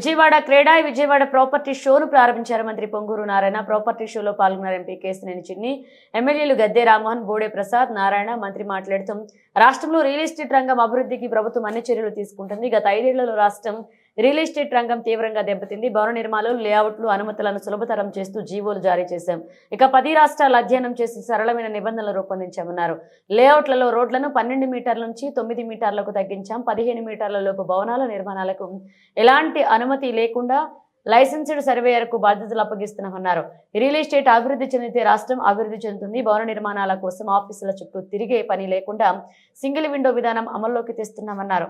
విజయవాడ క్రీడా విజయవాడ ప్రాపర్టీ షోను ప్రారంభించారు మంత్రి పొంగూరు నారాయణ. ప్రాపర్టీ షోలో పాల్గొన్నారు ఎంపీ కేసినేని చిన్ని ఎమ్మెల్యేలు గద్దె రామ్మోహన్ బోడే ప్రసాద్ నారాయణ మంత్రి మాట్లాడుతూ రాష్ట్రంలో రియల్ ఎస్టేట్ రంగం అభివృద్ధికి ప్రభుత్వం అన్ని చర్యలు తీసుకుంటుంది. గత ఐదేళ్ళలో రాష్ట్రం రియల్ ఎస్టేట్ రంగం తీవ్రంగా దెబ్బతింది. భవన నిర్మాణాలు లేఅవుట్లు అనుమతులను సులభతరం చేస్తూ జీవోలు జారీ చేశాం. ఇక పది రాష్ట్రాలు అధ్యయనం చేసి సరళమైన నిబంధనలు రూపొందించామన్నారు లేఅవుట్లలో రోడ్లను పన్నెండు మీటర్ల నుంచి తొమ్మిది మీటర్లకు తగ్గించాం. పదిహేను మీటర్ల లోపు భవనాల నిర్మాణాలకు ఎలాంటి అనుమతి లేకుండా లైసెన్స్డ్ సర్వేయర్కు బాధ్యతలు అప్పగిస్తున్నామన్నారు. రియల్ ఎస్టేట్ అభివృద్ధి చెందితే రాష్ట్రం అభివృద్ధి చెందుతుంది. భవన నిర్మాణాల కోసం ఆఫీసుల చుట్టూ తిరిగే పని లేకుండా సింగిల్ విండో విధానం అమల్లోకి తెస్తున్నామన్నారు.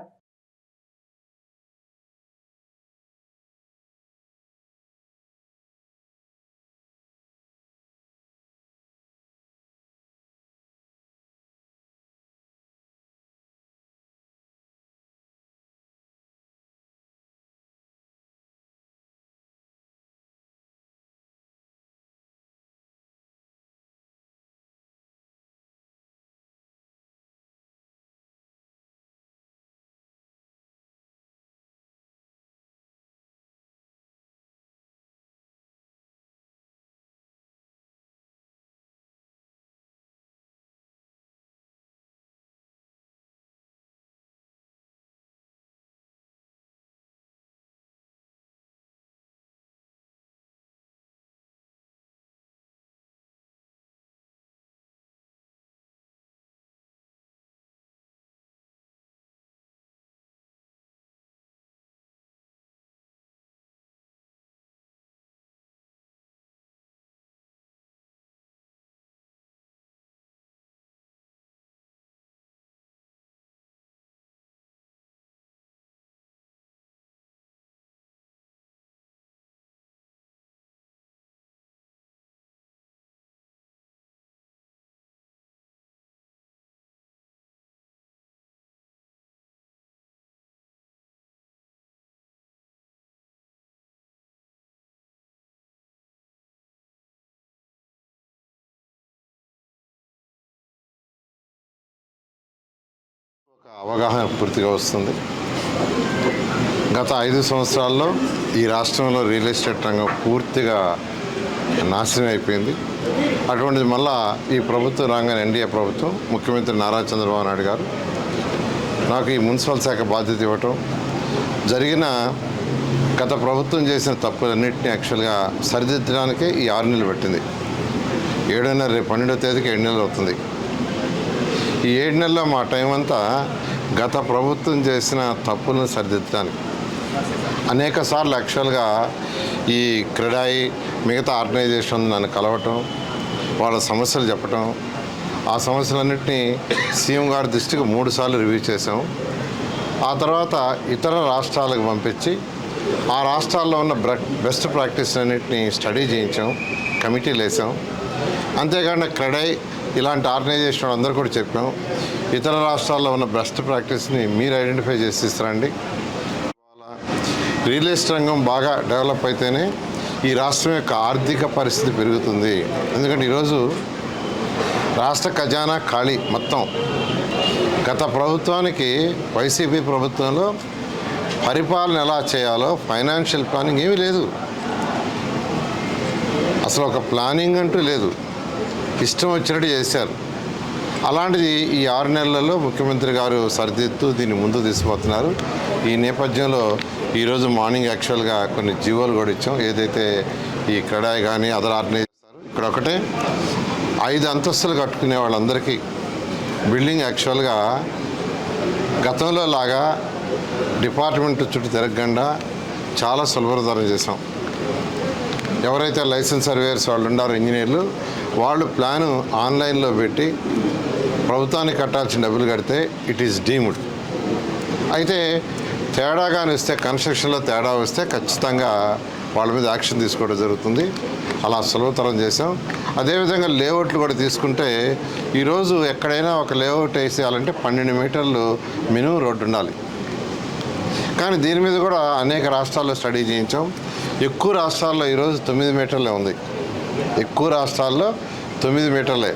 అవగాహన పూర్తిగా వస్తుంది. గత ఐదు సంవత్సరాల్లో ఈ రాష్ట్రంలో రియల్ ఎస్టేట్ రంగం పూర్తిగా నాశనం అయిపోయింది. అటువంటిది మళ్ళా ఈ ప్రభుత్వం రాగానే ఎన్డీఏ ప్రభుత్వం ముఖ్యమంత్రి నారా చంద్రబాబు నాయుడు గారు నాకు ఈ మున్సిపల్ శాఖ బాధ్యత ఇవ్వటం జరిగిన గత ప్రభుత్వం చేసిన తప్పులన్నింటినీ యాక్చువల్గా సరిదిద్దడానికే ఈ ఆరు నెలలు పెట్టింది. ఏడున్నర రేపు పన్నెండో తేదీకి ఏడు నెలలు అవుతుంది. ఈ ఏడు నెలల్లో మా టైం అంతా గత ప్రభుత్వం చేసిన తప్పులను సరిదిద్దడానికి. అనేక సార్లు యాక్చువల్గా ఈ క్రీడాయి మిగతా ఆర్గనైజేషన్ నన్ను కలవటం వాళ్ళ సమస్యలు చెప్పటం ఆ సమస్యలన్నింటినీ సీఎం గారి దృష్టికి మూడు సార్లు రివ్యూ చేసాం ఆ తర్వాత ఇతర రాష్ట్రాలకు పంపించి ఆ రాష్ట్రాల్లో ఉన్న బ్ర- బెస్ట్ ప్రాక్టీస్ అన్నింటినీ స్టడీ చేయించాం కమిటీలు వేసాం అంతేకాకుండా క్రెడై ఇలాంటి ఆర్గనైజేషన్ అందరూ కూడా చెప్పాం. ఇతర రాష్ట్రాల్లో ఉన్న బెస్ట్ ప్రాక్టీస్ని మీరు ఐడెంటిఫై చేసి ఇస్తారండి రియల్ ఎస్టేట్ రంగం బాగా డెవలప్ అయితేనే ఈ రాష్ట్రం యొక్క ఆర్థిక పరిస్థితి పెరుగుతుంది. ఎందుకంటే ఈరోజు రాష్ట్ర ఖజానా ఖాళీ మొత్తం. గత ప్రభుత్వానికి వైసీపీ ప్రభుత్వంలో పరిపాలన ఎలా చేయాలో ఫైనాన్షియల్ ప్లానింగ్ ఏమీ లేదు. అసలు ఒక ప్లానింగ్ అంటూ లేదు. ఇష్టం వచ్చినట్టు చేశారు. అలాంటిది ఈ ఆరు నెలలలో ముఖ్యమంత్రి గారు సరిదిద్దుతూ దీన్ని ముందు తీసుకుపోతున్నారు. ఈ నేపథ్యంలో ఈరోజు మార్నింగ్ యాక్చువల్గా కొన్ని జీవోలు కూడా ఇచ్చాం. ఏదైతే ఈ కడాయి కానీ అదర్ ఆర్గనైజ్ చేస్తారు ఇక్కడ ఒకటే. ఐదు అంతస్తులు కట్టుకునే వాళ్ళందరికీ బిల్డింగ్ యాక్చువల్గా గతంలో లాగా డిపార్ట్మెంట్ చుట్టూ తిరగకుండా చాలా సులభతరం చేసాం ఎవరైతే లైసెన్స్ సర్వేయర్స్ వాళ్ళు ఉన్నారో ఇంజనీర్లు వాళ్ళు ప్లాను ఆన్లైన్లో పెట్టి ప్రభుత్వానికి కట్టాల్సిన డబ్బులు కడితే ఇట్ ఈస్ డీమ్డ్. అయితే తేడా కానీ వస్తే కన్స్ట్రక్షన్లో తేడా వస్తే ఖచ్చితంగా వాళ్ళ మీద యాక్షన్ తీసుకోవడం జరుగుతుంది. అలా సులభతరం చేసాం అదేవిధంగా లేఅవుట్లు కూడా తీసుకుంటే ఈరోజు ఎక్కడైనా ఒక లేఅవుట్ వేసేయాలంటే పన్నెండు మీటర్లు మినిమం రోడ్డు ఉండాలి. కానీ దీని మీద కూడా అనేక రాష్ట్రాల్లో స్టడీ చేయించాం. ఎక్కువ రాష్ట్రాల్లో ఈరోజు తొమ్మిది మీటర్లే ఉంది. ఎక్కువ రాష్ట్రాల్లో తొమ్మిది మీటర్లే.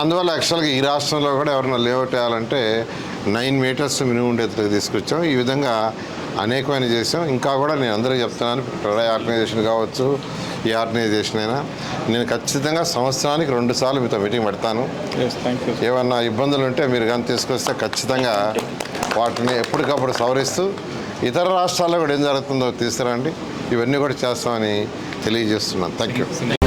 అందువల్ల యాక్చువల్గా ఈ రాష్ట్రంలో కూడా ఎవరైనా లేఅవుట్ వేయాలంటే నైన్ మీటర్స్ మినిమం ఉండేది తీసుకొచ్చాం. ఈ విధంగా అనేకమైన చేసాం ఇంకా కూడా నేను అందరూ చెప్తున్నాను ప్రొడై ఆర్గనైజేషన్ కావచ్చు ఈ ఆర్గనైజేషన్ అయినా. నేను ఖచ్చితంగా సంవత్సరానికి రెండు సార్లు మీతో మీటింగ్ పెడతాను. ఏమన్నా ఇబ్బందులు ఉంటే మీరు కానీ తీసుకొస్తే ఖచ్చితంగా వాటిని ఎప్పటికప్పుడు సవరిస్తూ ఇతర రాష్ట్రాల్లో కూడా ఏం జరుగుతుందో తీసుకురండి. ఇవన్నీ కూడా చేస్తామని తెలియజేస్తున్నాను. Thank you